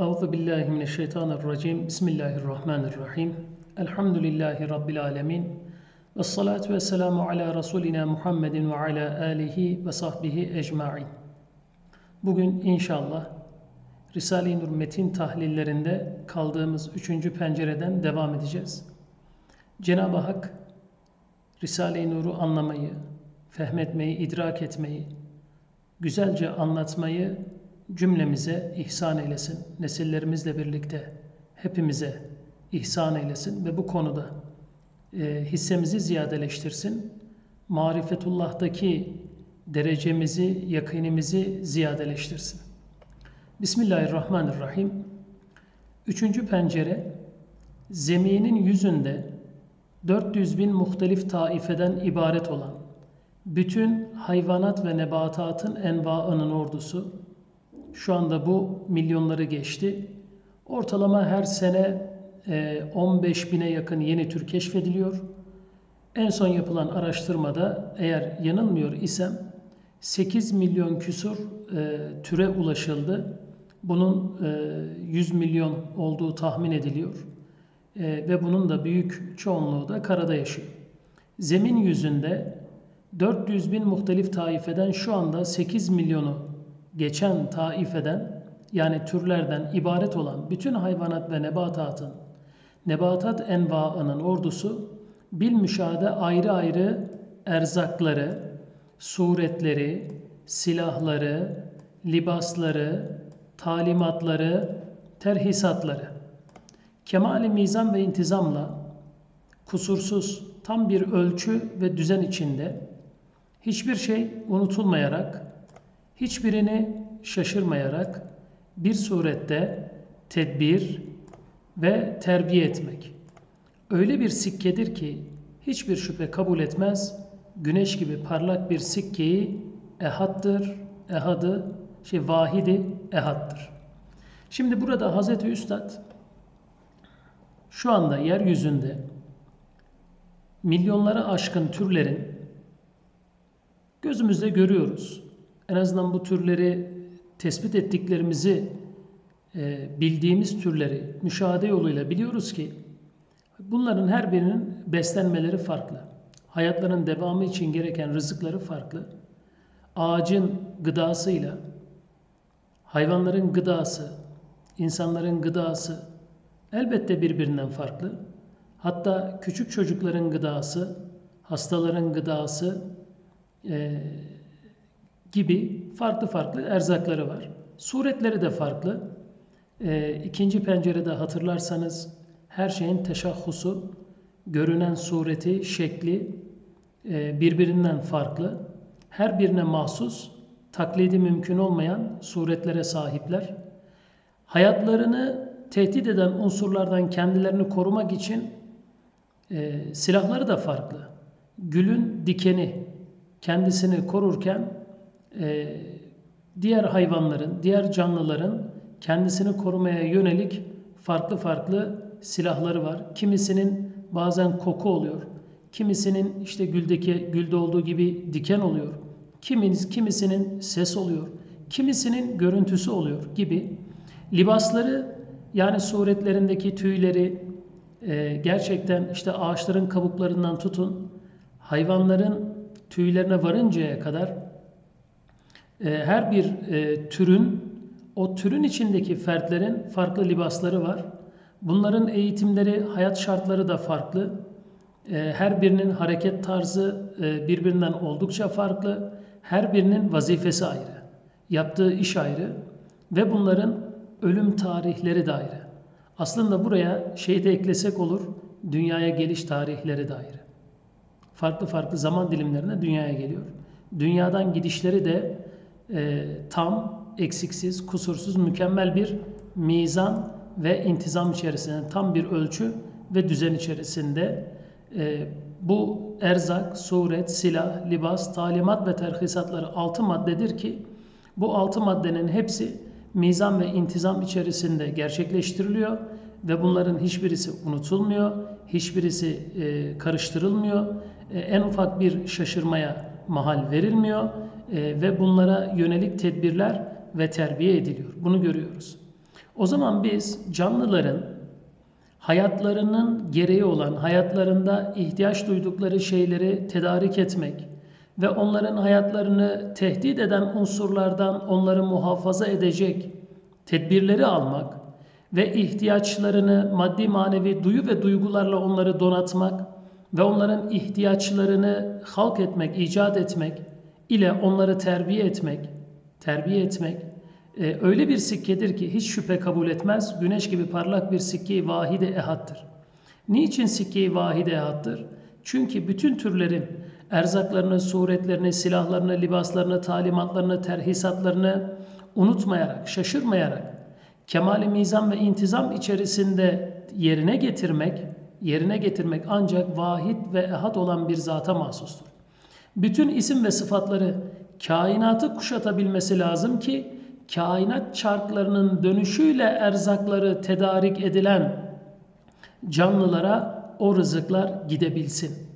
Euzu billahi mineşşeytanirracim. Bismillahirrahmanirrahim. Elhamdülillahi rabbil alamin. Ves salatu vesselamu ala rasulina Muhammedin ve ala alihi ve sahbihi ecmaîn. Bugün inşallah Risale-i Nur metin tahlillerinde kaldığımız üçüncü pencereden devam edeceğiz. Cenab-ı Hak Risale-i Nur'u anlamayı, fehmetmeyi, idrak etmeyi, güzelce anlatmayı cümlemize ihsan eylesin. Nesillerimizle birlikte hepimize ihsan eylesin ve bu konuda e, hissemizi ziyadeleştirsin. Marifetullah'taki derecemizi, yakinimizi ziyadeleştirsin. Bismillahirrahmanirrahim. Üçüncü pencere, zeminin yüzünde 400 bin muhtelif taifeden ibaret olan bütün hayvanat ve nebatatın envaının ordusu, şu anda bu milyonları geçti. Ortalama her sene 15 e, bine yakın yeni tür keşfediliyor. En son yapılan araştırmada eğer yanılmıyor isem 8 milyon küsur e, türe ulaşıldı. Bunun 100 e, milyon olduğu tahmin ediliyor. Ve bunun da büyük çoğunluğu da karada yaşıyor. Zemin yüzünde 400 bin muhtelif taifeden şu anda 8 milyonu geçen taifeden yani türlerden ibaret olan bütün hayvanat ve nebatatın nebatat envaının ordusu bil müşahede ayrı ayrı erzakları, suretleri, silahları, libasları, talimatları, terhisatları. Kemali mizan ve intizamla kusursuz tam bir ölçü ve düzen içinde hiçbir şey unutulmayarak hiçbirini şaşırmayarak bir surette tedbir ve terbiye etmek. Öyle bir sikkedir ki hiçbir şüphe kabul etmez. Güneş gibi parlak bir sikkeyi ehattır, ehadı, şey vahidi ehattır. Şimdi burada Hazreti Üstad şu anda yeryüzünde milyonlara aşkın türlerin gözümüzde görüyoruz en azından bu türleri tespit ettiklerimizi e, bildiğimiz türleri müşahede yoluyla biliyoruz ki bunların her birinin beslenmeleri farklı. Hayatların devamı için gereken rızıkları farklı. Ağacın gıdasıyla hayvanların gıdası, insanların gıdası elbette birbirinden farklı. Hatta küçük çocukların gıdası, hastaların gıdası, e, gibi farklı farklı erzakları var. Suretleri de farklı. E, ikinci pencerede hatırlarsanız her şeyin teşahhusu, görünen sureti, şekli e, birbirinden farklı. Her birine mahsus, taklidi mümkün olmayan suretlere sahipler. Hayatlarını tehdit eden unsurlardan kendilerini korumak için e, silahları da farklı. Gülün dikeni kendisini korurken e, diğer hayvanların, diğer canlıların kendisini korumaya yönelik farklı farklı silahları var. Kimisinin bazen koku oluyor. Kimisinin işte güldeki gülde olduğu gibi diken oluyor. Kiminiz kimisinin ses oluyor. Kimisinin görüntüsü oluyor gibi. Libasları yani suretlerindeki tüyleri e, gerçekten işte ağaçların kabuklarından tutun hayvanların tüylerine varıncaya kadar her bir e, türün o türün içindeki fertlerin farklı libasları var. Bunların eğitimleri, hayat şartları da farklı. E, her birinin hareket tarzı e, birbirinden oldukça farklı. Her birinin vazifesi ayrı. Yaptığı iş ayrı ve bunların ölüm tarihleri de ayrı. Aslında buraya şey de eklesek olur, dünyaya geliş tarihleri de ayrı. Farklı farklı zaman dilimlerine dünyaya geliyor. Dünyadan gidişleri de e, tam, eksiksiz, kusursuz, mükemmel bir mizan ve intizam içerisinde, tam bir ölçü ve düzen içerisinde e, bu erzak, suret, silah, libas, talimat ve terhisatları altı maddedir ki bu altı maddenin hepsi mizan ve intizam içerisinde gerçekleştiriliyor ve bunların hiçbirisi unutulmuyor, hiçbirisi e, karıştırılmıyor, e, en ufak bir şaşırmaya mahal verilmiyor ve bunlara yönelik tedbirler ve terbiye ediliyor. Bunu görüyoruz. O zaman biz canlıların hayatlarının gereği olan, hayatlarında ihtiyaç duydukları şeyleri tedarik etmek ve onların hayatlarını tehdit eden unsurlardan onları muhafaza edecek tedbirleri almak ve ihtiyaçlarını maddi manevi duyu ve duygularla onları donatmak ve onların ihtiyaçlarını halk etmek, icat etmek ile onları terbiye etmek, terbiye etmek e, öyle bir sikkedir ki hiç şüphe kabul etmez. Güneş gibi parlak bir sikke-i vahide ehattır. Niçin sikke-i vahide ehattır? Çünkü bütün türlerin erzaklarını, suretlerini, silahlarını, libaslarını, talimatlarını, terhisatlarını unutmayarak, şaşırmayarak kemali mizan ve intizam içerisinde yerine getirmek, yerine getirmek ancak vahid ve ehad olan bir zata mahsustur. Bütün isim ve sıfatları kainatı kuşatabilmesi lazım ki kainat çarklarının dönüşüyle erzakları tedarik edilen canlılara o rızıklar gidebilsin.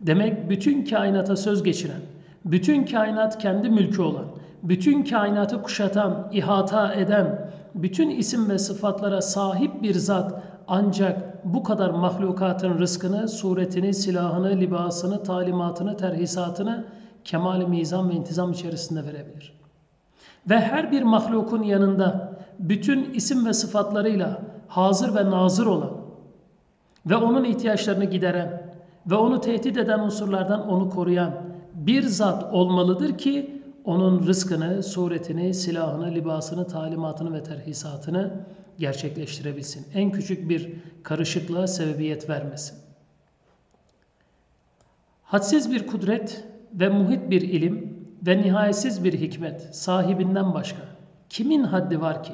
Demek bütün kainata söz geçiren, bütün kainat kendi mülkü olan, bütün kainatı kuşatan, ihata eden, bütün isim ve sıfatlara sahip bir zat ancak bu kadar mahlukatın rızkını, suretini, silahını, libasını, talimatını, terhisatını kemal mizan ve intizam içerisinde verebilir. Ve her bir mahlukun yanında bütün isim ve sıfatlarıyla hazır ve nazır olan ve onun ihtiyaçlarını gideren ve onu tehdit eden unsurlardan onu koruyan bir zat olmalıdır ki onun rızkını, suretini, silahını, libasını, talimatını ve terhisatını gerçekleştirebilsin. En küçük bir karışıklığa sebebiyet vermesin. Hadsiz bir kudret ve muhit bir ilim ve nihayetsiz bir hikmet sahibinden başka kimin haddi var ki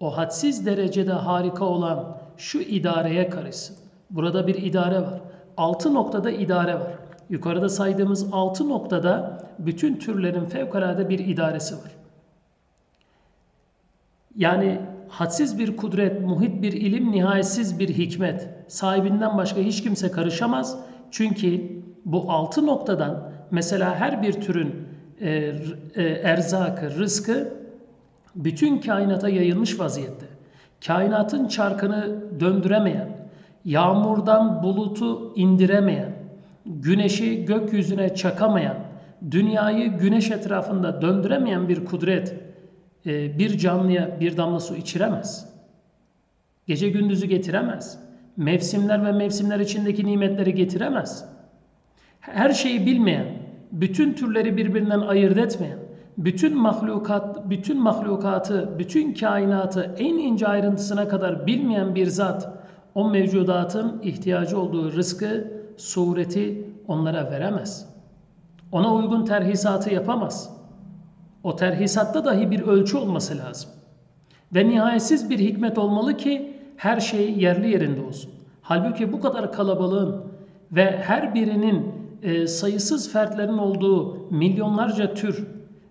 o hadsiz derecede harika olan şu idareye karışsın. Burada bir idare var. Altı noktada idare var. Yukarıda saydığımız altı noktada bütün türlerin fevkalade bir idaresi var. Yani hadsiz bir kudret, muhit bir ilim, nihayetsiz bir hikmet sahibinden başka hiç kimse karışamaz. Çünkü bu altı noktadan mesela her bir türün e, e, erzakı, rızkı bütün kainata yayılmış vaziyette. Kainatın çarkını döndüremeyen, yağmurdan bulutu indiremeyen, güneşi gökyüzüne çakamayan, dünyayı güneş etrafında döndüremeyen bir kudret e, bir canlıya bir damla su içiremez. Gece gündüzü getiremez. Mevsimler ve mevsimler içindeki nimetleri getiremez. Her şeyi bilmeyen, bütün türleri birbirinden ayırt etmeyen, bütün mahlukat, bütün mahlukatı, bütün kainatı en ince ayrıntısına kadar bilmeyen bir zat o mevcudatın ihtiyacı olduğu rızkı, sureti onlara veremez. Ona uygun terhisatı yapamaz. O terhisatta dahi bir ölçü olması lazım. Ve nihayetsiz bir hikmet olmalı ki her şey yerli yerinde olsun. Halbuki bu kadar kalabalığın ve her birinin e, sayısız fertlerin olduğu milyonlarca tür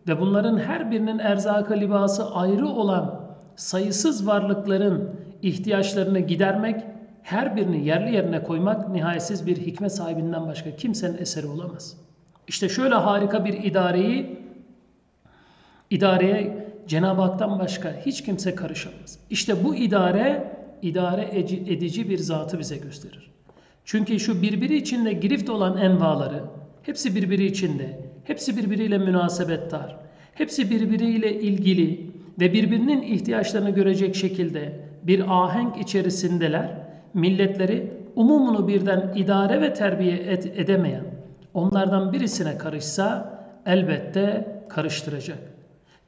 ve bunların her birinin erzakı libası ayrı olan sayısız varlıkların ihtiyaçlarını gidermek, her birini yerli yerine koymak nihayetsiz bir hikmet sahibinden başka kimsenin eseri olamaz. İşte şöyle harika bir idareyi, idareye Cenab-ı Hak'tan başka hiç kimse karışamaz. İşte bu idare, idare edici bir zatı bize gösterir. Çünkü şu birbiri içinde girift olan envaları, hepsi birbiri içinde, hepsi birbiriyle münasebettar, hepsi birbiriyle ilgili ve birbirinin ihtiyaçlarını görecek şekilde bir ahenk içerisindeler. Milletleri umumunu birden idare ve terbiye ed edemeyen, onlardan birisine karışsa elbette karıştıracak.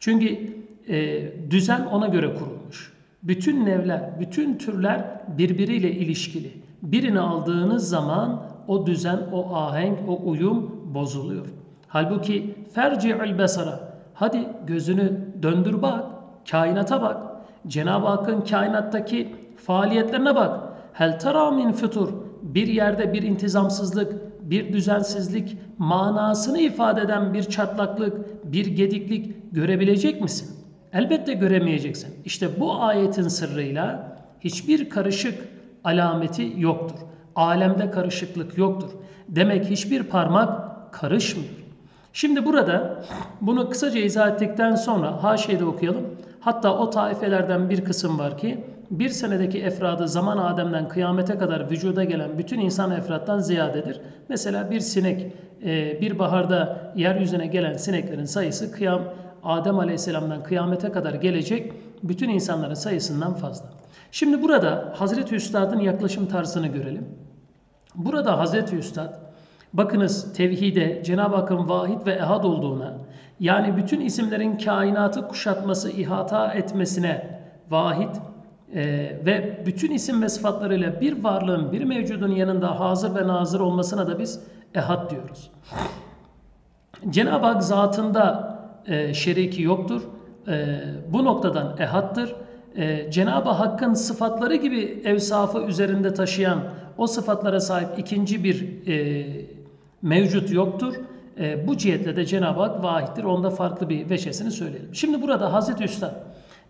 Çünkü e, düzen ona göre kurulmuş. Bütün nevler, bütün türler birbiriyle ilişkili. Birini aldığınız zaman o düzen, o ahenk, o uyum bozuluyor. Halbuki ferci'ül besara. Hadi gözünü döndür bak, kainata bak. Cenab-ı Hakk'ın kainattaki faaliyetlerine bak. Hel tera min fütur. Bir yerde bir intizamsızlık, bir düzensizlik, manasını ifade eden bir çatlaklık, bir gediklik görebilecek misin? Elbette göremeyeceksin. İşte bu ayetin sırrıyla hiçbir karışık alameti yoktur. Alemde karışıklık yoktur. Demek hiçbir parmak karışmıyor. Şimdi burada bunu kısaca izah ettikten sonra haşiyede okuyalım. Hatta o taifelerden bir kısım var ki bir senedeki efradı zaman Adem'den kıyamete kadar vücuda gelen bütün insan efrattan ziyadedir. Mesela bir sinek e, bir baharda yeryüzüne gelen sineklerin sayısı kıyam Adem Aleyhisselam'dan kıyamete kadar gelecek bütün insanların sayısından fazla. Şimdi burada Hazreti Üstad'ın yaklaşım tarzını görelim. Burada Hazreti Üstad bakınız tevhide Cenab-ı Hakk'ın vahid ve ehad olduğuna yani bütün isimlerin kainatı kuşatması, ihata etmesine vahid e, ve bütün isim ve sıfatlarıyla bir varlığın, bir mevcudun yanında hazır ve nazır olmasına da biz ehad diyoruz. Cenab-ı Hak zatında e, şeriki yoktur. E, bu noktadan ehattır. E, Cenab-ı Hakk'ın sıfatları gibi evsafı üzerinde taşıyan o sıfatlara sahip ikinci bir e, mevcut yoktur. E, bu cihetle de Cenab-ı Hak vahittir. Onda farklı bir veçesini söyleyelim. Şimdi burada Hazreti Üstad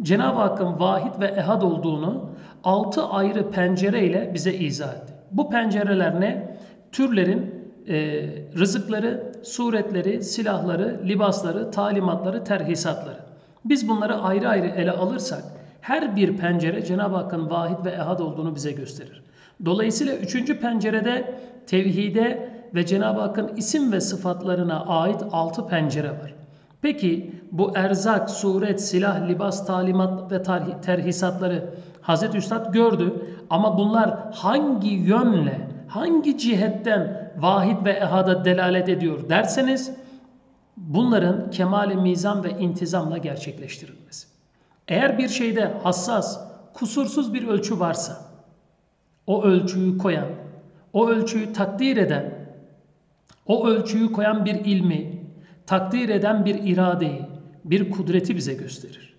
Cenab-ı Hakk'ın vahid ve ehad olduğunu altı ayrı pencereyle bize izah etti. Bu pencereler ne? Türlerin e, rızıkları, suretleri, silahları, libasları, talimatları, terhisatları. Biz bunları ayrı ayrı ele alırsak her bir pencere Cenab-ı Hakk'ın vahid ve ehad olduğunu bize gösterir. Dolayısıyla üçüncü pencerede tevhide ve Cenab-ı Hakk'ın isim ve sıfatlarına ait altı pencere var. Peki bu erzak, suret, silah, libas, talimat ve terhisatları Hazreti Üstad gördü ama bunlar hangi yönle, hangi cihetten vahid ve ehada delalet ediyor derseniz bunların kemali mizan ve intizamla gerçekleştirilmesi. Eğer bir şeyde hassas, kusursuz bir ölçü varsa o ölçüyü koyan, o ölçüyü takdir eden, o ölçüyü koyan bir ilmi, takdir eden bir iradeyi, bir kudreti bize gösterir.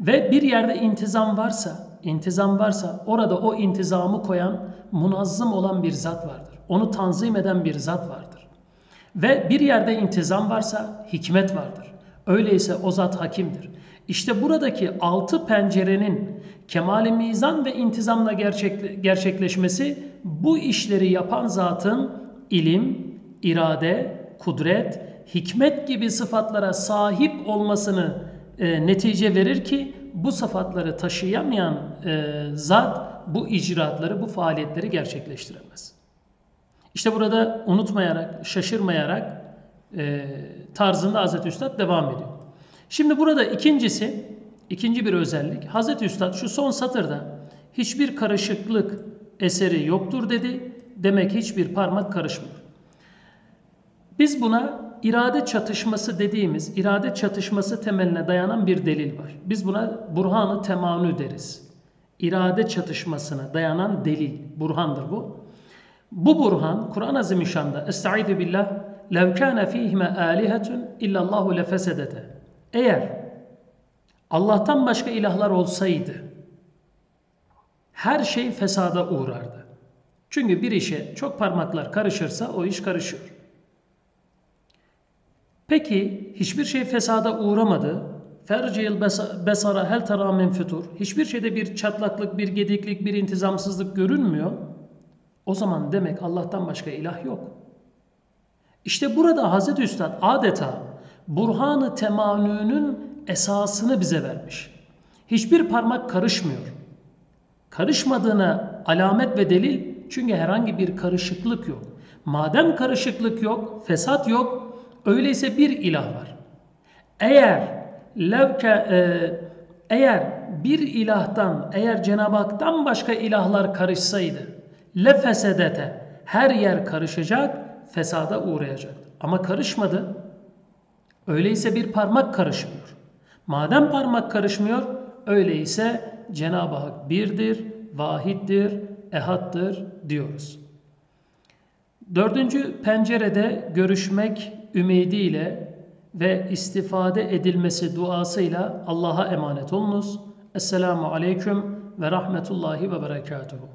Ve bir yerde intizam varsa, intizam varsa orada o intizamı koyan, munazzım olan bir zat vardır. Onu tanzim eden bir zat vardır. Ve bir yerde intizam varsa hikmet vardır. Öyleyse o zat hakimdir. İşte buradaki altı pencerenin kemali mizan ve intizamla gerçekleşmesi bu işleri yapan zatın ilim, irade, kudret, hikmet gibi sıfatlara sahip olmasını e, netice verir ki bu sıfatları taşıyamayan e, zat bu icraatları, bu faaliyetleri gerçekleştiremez. İşte burada unutmayarak, şaşırmayarak e, tarzında Hazreti Üstad devam ediyor. Şimdi burada ikincisi, ikinci bir özellik. Hazreti Üstad şu son satırda hiçbir karışıklık eseri yoktur dedi. Demek hiçbir parmak karışmıyor. Biz buna irade çatışması dediğimiz, irade çatışması temeline dayanan bir delil var. Biz buna burhanı temanü deriz. İrade çatışmasına dayanan delil, burhandır bu. Bu burhan Kur'an-ı Azimüşşan'da Estaizu billah lev kâne fîhime âlihetun illallahu lefesedete eğer Allah'tan başka ilahlar olsaydı her şey fesada uğrardı. Çünkü bir işe çok parmaklar karışırsa o iş karışıyor. Peki hiçbir şey fesada uğramadı. Fercil besara hel tera min fütur. Hiçbir şeyde bir çatlaklık, bir gediklik, bir intizamsızlık görünmüyor. O zaman demek Allah'tan başka ilah yok. İşte burada Hazreti Üstad adeta burhanı temanünün esasını bize vermiş. Hiçbir parmak karışmıyor. Karışmadığına alamet ve delil çünkü herhangi bir karışıklık yok. Madem karışıklık yok, fesat yok, öyleyse bir ilah var. Eğer levke, e, eğer bir ilahtan, eğer Cenab-ı Hak'tan başka ilahlar karışsaydı, lefesedete, her yer karışacak, fesada uğrayacak. Ama karışmadı. Öyleyse bir parmak karışmıyor. Madem parmak karışmıyor, öyleyse Cenab-ı Hak birdir, vahiddir, ehattır diyoruz. Dördüncü pencerede görüşmek ümidiyle ve istifade edilmesi duasıyla Allah'a emanet olunuz. Esselamu Aleyküm ve Rahmetullahi ve Berekatuhu.